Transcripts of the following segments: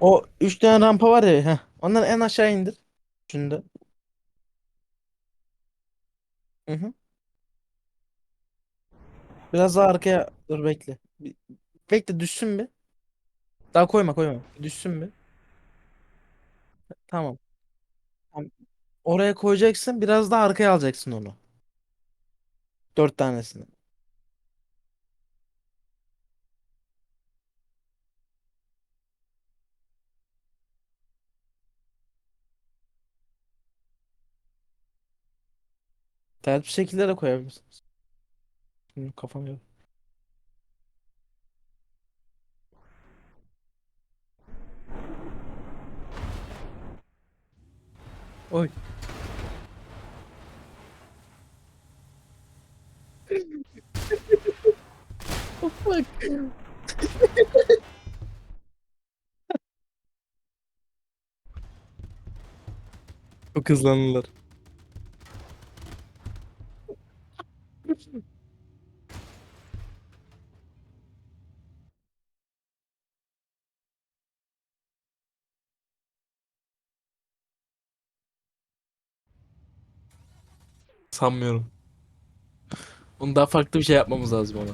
O 3 tane rampa var ya. Heh. Onları en aşağı indir. Şimdi. Hı hı. Biraz daha arkaya dur bekle. Bir- Bekle düşsün bir. Daha koyma koyma. Düşsün bir. Tamam. Oraya koyacaksın. Biraz daha arkaya alacaksın onu. Dört tanesini. Ters bir şekilde de koyabilirsiniz. Şimdi kafam yok. Oy. Bak. Çok hızlandılar. Sanmıyorum. Bunu daha farklı bir şey yapmamız lazım ona.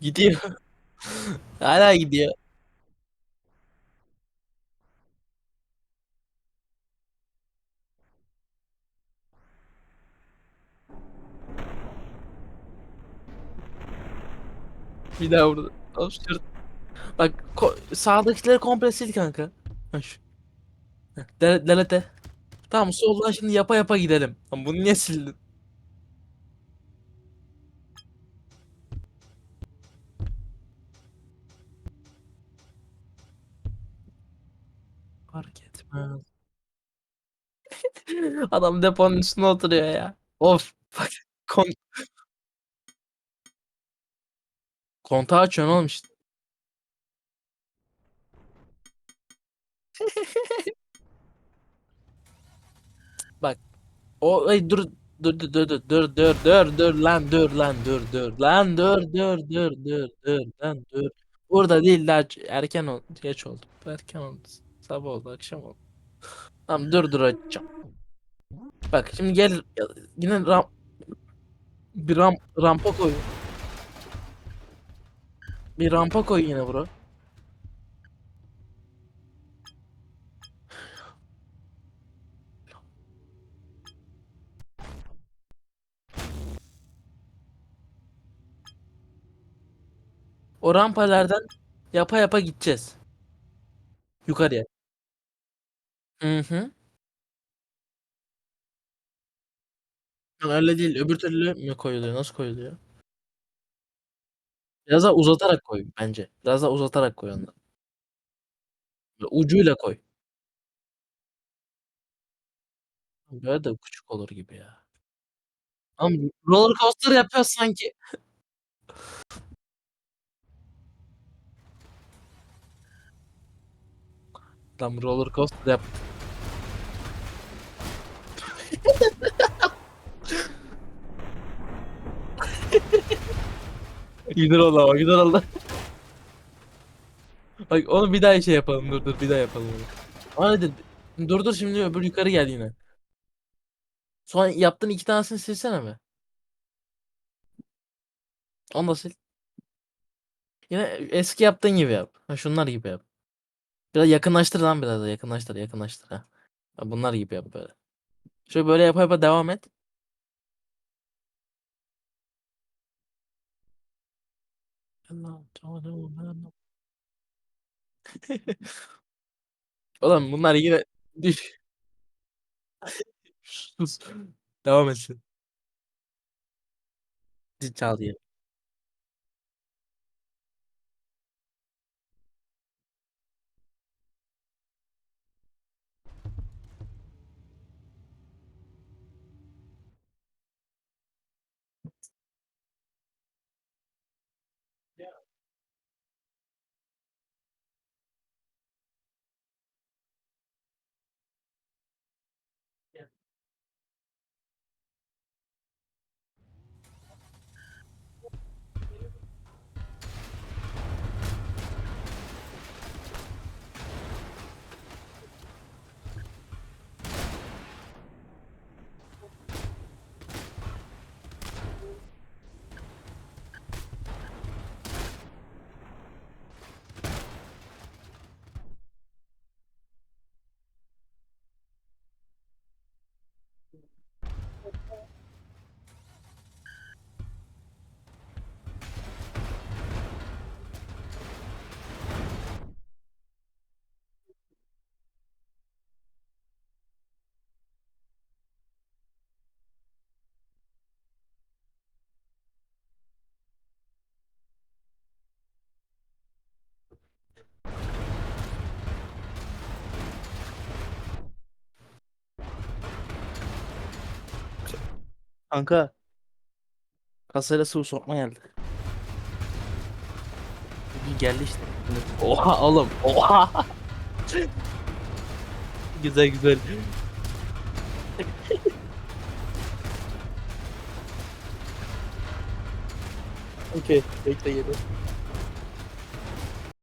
Gidiyor. Hala gidiyor. Bir daha burada. Of, şur- Bak ko- sağdakileri komple sil kanka. Ha, şu. Delete. Tamam soldan şimdi yapa yapa gidelim. Tamam bunu niye sildin? Fark etmez. Adam deponun üstüne oturuyor ya. Of. Bak kon kontağı açıyorsun oğlum işte. Bak o ay dur dur dur dur dur dur dur dur dur lan dur lan dur dur lan dur dur dur dur dur lan dur. Burada değil daha erken oldu. Geç oldu. Erken oldu. Sabah oldu, akşam oldu. Tamam dur dur açacağım. Bak şimdi gel yine ram bir ram rampa koy. Bir rampa koy yine bro. O rampalardan yapa yapa gideceğiz. Yukarıya. Hı hı. Öyle değil. Öbür türlü mü koyuluyor? Nasıl koyuluyor? Biraz daha uzatarak koy bence. Biraz daha uzatarak koy. Böyle ucuyla koy. Böyle de küçük olur gibi ya. Oğlum roller coaster yapıyoruz sanki. Tam roller coaster yap. Oldu ama güzel oldu. Bak onu bir daha şey yapalım. Dur dur bir daha yapalım onu. Hadi dur dur şimdi öbür yukarı gel yine. Sonra yaptığın iki tanesini silsene mi? Onu da sil. Yine eski yaptığın gibi yap. Ha, şunlar gibi yap. Biraz yakınlaştır lan biraz da yakınlaştır yakınlaştır. Ha, Bunlar gibi yap böyle. Şöyle böyle yapa yapa devam et. Oğlum bunlar yine düş. Sus. Devam etsin. Zil çal diye. Kanka kasayla sıvı sokma geldi. Bir geldi işte. Oha oğlum. Oha. güzel güzel. Okey. Bekle geliyor.